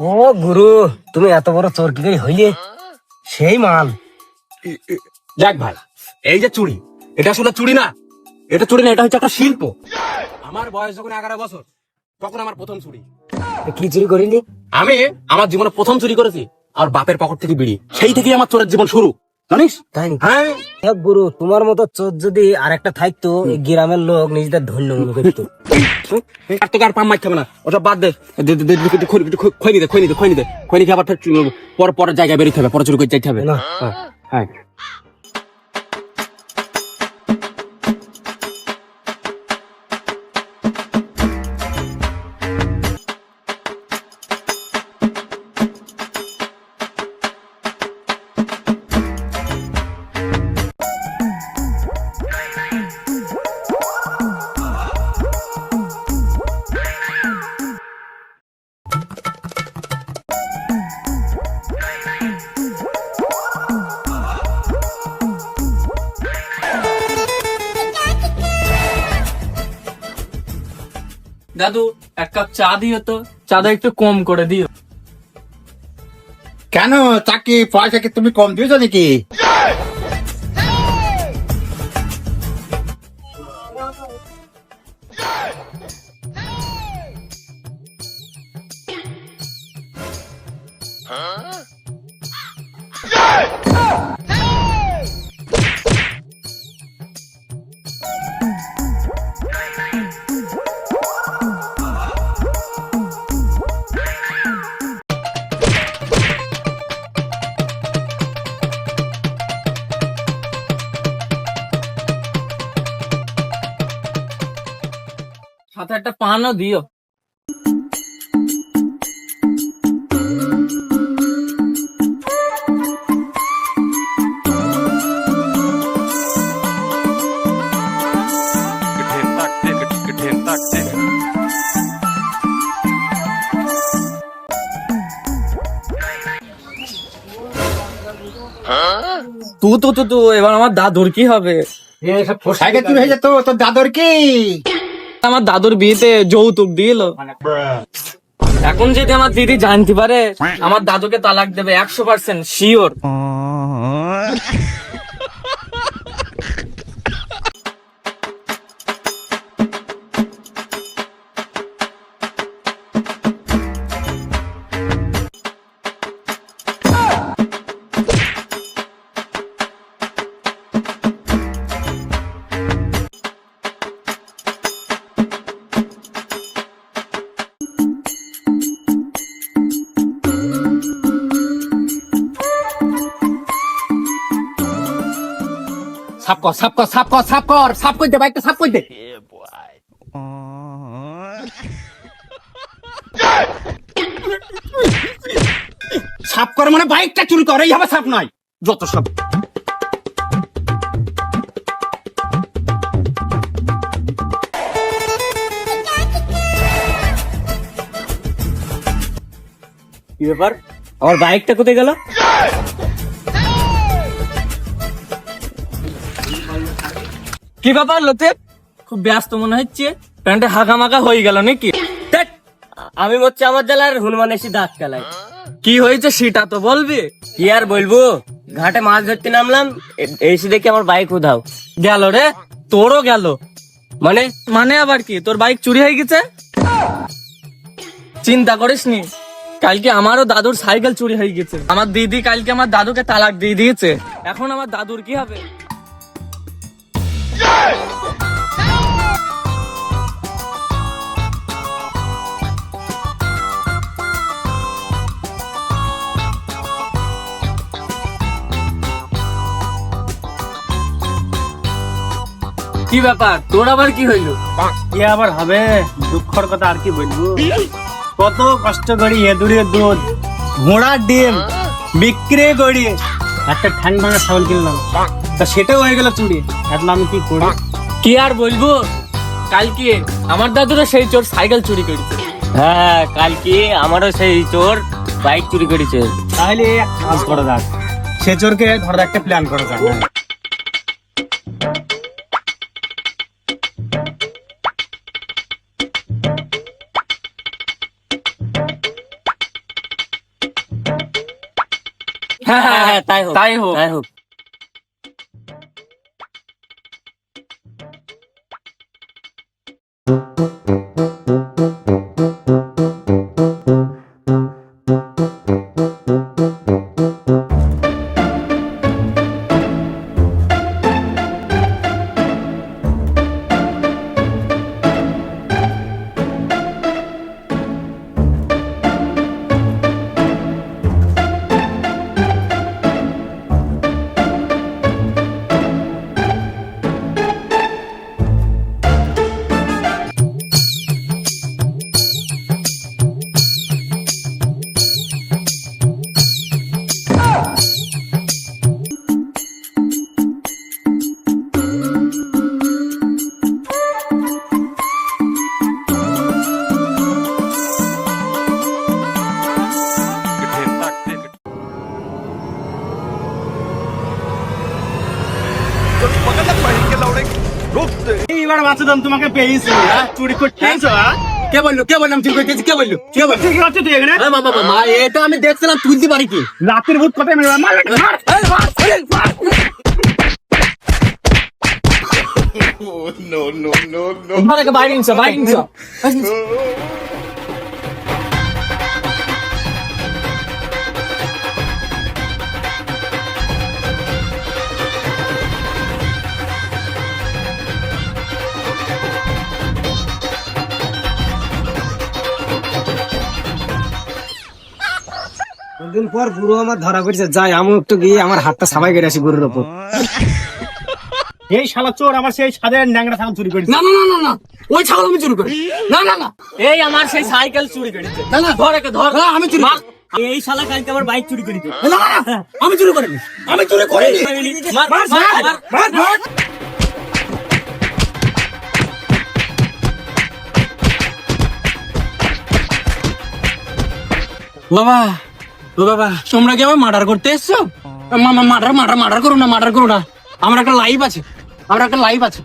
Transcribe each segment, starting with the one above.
ও গুরু তুমি এত বড় চোর কি হইলে? সেই মাল। দেখ ভাই এই যে চুড়ি এটা আসলে চুড়ি না এটা চুড়ি না এটা হচ্ছে একটা শিল্প। আমার বয়স যখন এগারো বছর তখন আমার প্রথম চুরি কি চুরি করিনি আমি আমার জীবনে প্রথম চুরি করেছি আর বাপের পকেট থেকে বিড়ি সেই থেকেই আমার চোরের জীবন শুরু। জানিস? তাই হ্যাঁ। গুরু তোমার মতো চোর যদি আর একটা থাকতো গ্রামের লোক নিজেদের ধন্য মনে করতো। আর তোকে আর পাম মারতে হবে না। ওটা বাদ দে। পর পরের জায়গায় বেরোতে হবে পরে চুরি করে যাইতে হবে। না। হ্যাঁ, দাদু, এক কাপ চা দিও তো। চাঁদা একটু কম করে দিও। কেন? চাকি পয়সা কি তুমি কম দিয়েছ নাকি? সাথে একটা পানও দিও। তু তু তু তু এবার আমার দাদুর কি হবে? পোশাকে কি হয়ে যেত তোর দাদুর কি? আমার দাদুর বিয়েতে যৌতুক দিল। এখন যদি আমার দিদি জানতে পারে, আমার দাদুকে তালাক দেবে একশো পার্সেন্ট শিওর সাপ কর সাপ কর সাপ কর সাপ কর সাপ করে দে বাইকটা সাপ করে দে। সাপ করে মানে বাইকটা চুরি করে এই হবে সাপ নয়। যত সব। কি ব্যাপার? আমার বাইকটা কোথায় গেল? কি ব্যাপার লোতে খুব ব্যস্ত মনে হচ্ছে। প্যান্টে হাঁকা মাকা হয়ে গেল নাকি? আমি হচ্ছে আমার জেলার হনুমান এসে দাঁত খেলাই কি হয়েছে সেটা তো বলবি? কি আর বলব? ঘাটে মাছ ধরতে নামলাম, এসে দেখি আমার বাইক উধাও। গেল রে, তোরও গেল। মানে? মানে আবার কি? তোর বাইক চুরি হয়ে গেছে? চিন্তা করিস নি, কালকে আমারও দাদুর সাইকেল চুরি হয়ে গেছে। আমার দিদি কালকে আমার দাদুকে তালাক দিয়ে দিয়েছে। এখন আমার দাদুর কি হবে? কি ব্যাপার? তোর আবার কি হইল? কি আবার হবে? দুঃখর কথা আর কি বলব? কত কষ্ট করি এদুরে দুধ, ঘোড়ার ডিম, বিক্রি করি একটা ঠ্যাং ভাঙা ছাগল কিনলাম। তা সেটাও হয়ে গেল চুরি। এখন আমি কি করি? কি আর বলব? কালকে আমার দাদুরা সেই চোর সাইকেল চুরি করেছে। হ্যাঁ কালকে আমারও সেই চোর বাইক চুরি করেছে। তাহলে এক কাজ করা যাক। সে চোরকে ধরার একটা প্ল্যান করা যাক। হ্যাঁ হ্যাঁ হ্যাঁ তাই হোক তাই হোক। তাই হোক। Música এইবার বাচ্চাদাম তোমাকে পেয়েছি। হ্যাঁ? চুরি করতে হ্যাঁ? কে বলল? কে বললাম চুরি করতেছি কে বলল? কে বলল? ঠিক আছে তুই এখানে আরে বাবা মা এটা আমি দেখছিলাম তুলতে পারি কি? রাতের ভূত কোথায় মেরে! মার মার। ঘরে বাইরে বাইরে দিন পর পুরো আমার ধরা পড়ছে। যাই আমি একটু গিয়ে আমার হাতটা সাবাই কেটে আসি গরুর ওপর। এই শালা চোর আমার সেই সাদের ন্যাংরা ছাগল চুরি করেছে। না না না না ওই ছাগল আমি চুরি করি। না না না। এই আমার সেই সাইকেল চুরি করেছে। না না। ধর একে ধর। না, আমি চুরি এই শালা কালকে আমার বাইক চুরি করেছে। না, না, আমি চুরি করিনি। আমি চুরি করিনি। মার মার মার, মার। বাবা ও বাবা তোমরা কি আমার মার্ডার করতে এসছো? মামা মার্ডার মার্ডার মার্ডার করো না মার্ডার করো না। আমার একটা লাইভ আছে আমার একটা লাইভ আছে।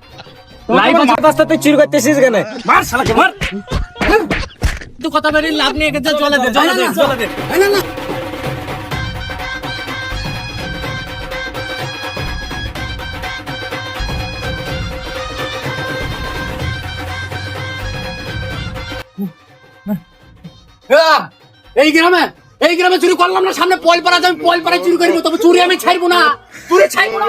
লাইফ আছে রাস্তা তুই চুরি করতেছিস কেন? মার শালাকে মার। তুই কথা বেরিয়ে লাভ দে দে দে। না, না, না। এই গ্রামে? এই গ্রামে চুরি করলাম না, সামনে পয়েল পাড়া আমি পয়েল পাড়ায় চুরি করব, তবে চুরি আমি ছাড়বো না। চুরি ছাড়বো না।